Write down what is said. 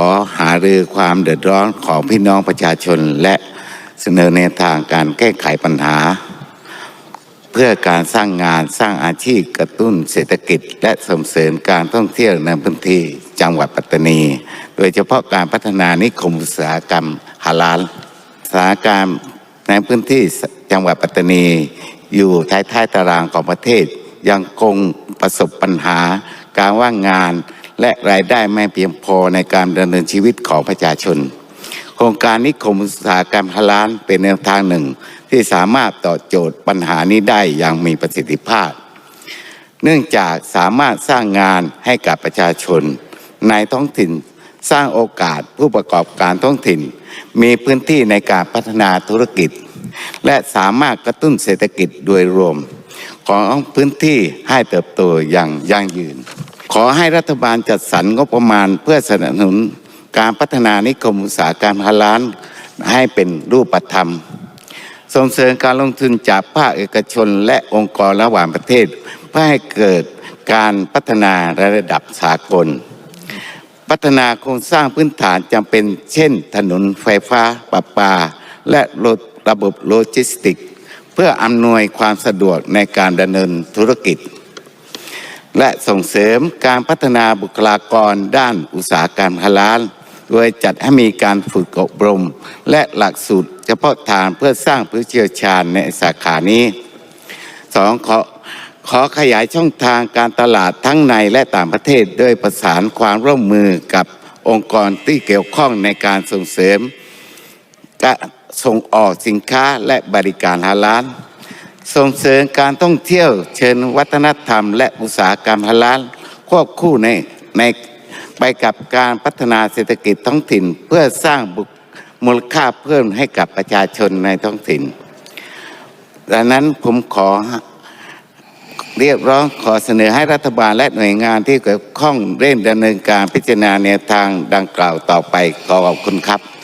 ขอหารือความเดือดร้อนของพี่น้องประชาชนและเสนอแนวทางการแก้ไขปัญหา เพื่อการสร้างงานสร้างอาชีพกระตุ้นเศรษฐกิจ และส่งเสริมการท่องเที่ยวในพื้นที่จังหวัดปัตตานี โดยเฉพาะการพัฒนานิคมอุตสาหกรรมฮาลาลสถานการณ์ในพื้นที่จังหวัดปัตตานี อยู่ท้ายๆตารางของประเทศยังคงประสบปัญหาการว่างงาน และรายได้ไม่เพียงพอในการดำเนินชีวิตของประชาชน โครงการนิคมอุตสาหกรรมฮาลาลเป็นแนวทางหนึ่ง ที่สามารถตอบโจทย์ปัญหานี้ได้อย่างมีประสิทธิภาพ เนื่องจากสามารถสร้างงานให้กับประชาชน ในท้องถิ่นสร้างโอกาสผู้ประกอบการท้องถิ่น มีพื้นที่ในการพัฒนาธุรกิจ และสามารถกระตุ้นเศรษฐกิจโดยรวม ของพื้นที่ให้เติบโตอย่างยั่งยืน ขอให้รัฐบาลจัดสรรงบประมาณเพื่อสนับสนุนการพัฒนานิคมอุตสาหกรรมฮาลาลให้เป็นรูปธรรม ส่งเสริมการลงทุนจากภาคเอกชนและองค์กรระหว่างประเทศ เพื่อให้เกิดการพัฒนาระดับสากล พัฒนาโครงสร้างพื้นฐานจำเป็น เช่น ถนนไฟฟ้าประปา และระบบโลจิสติก เพื่ออำนวยความสะดวกในการดำเนินธุรกิจ และส่งเสริมการพัฒนาบุคลากรด้านอุตสาหกรรมฮาลาลโดยจัดให้มีการฝึกอบรม และหลักสูตรเฉพาะทางเพื่อสร้างผู้เชี่ยวชาญในสาขานี้สองขอขอขยายช่องทางการตลาดทั้งในและต่างประเทศด้วยประสานความร่วมมือกับองค์กรที่เกี่ยวข้องในการส่งเสริมการส่งออกสินค้าและบริการฮาลาล ส่งเสริมการท่องเที่ยวเชิญวัฒนธรรม และอุตสาหกรรมฮาลาลควบคู่ในในไปกับการพัฒนาเศรษฐกิจท้องถิ่น เพื่อสร้างบุคมูลค่าเพิ่มให้กับประชาชนในท้องถิ่นดังนั้นผมขอเรียกร้องขอเสนอให้รัฐบาลและหน่วยงานที่เกี่ยวข้องเร่งดำเนินการพิจารณาแนวทางดังกล่าวต่อไปขอขอบคุณครับ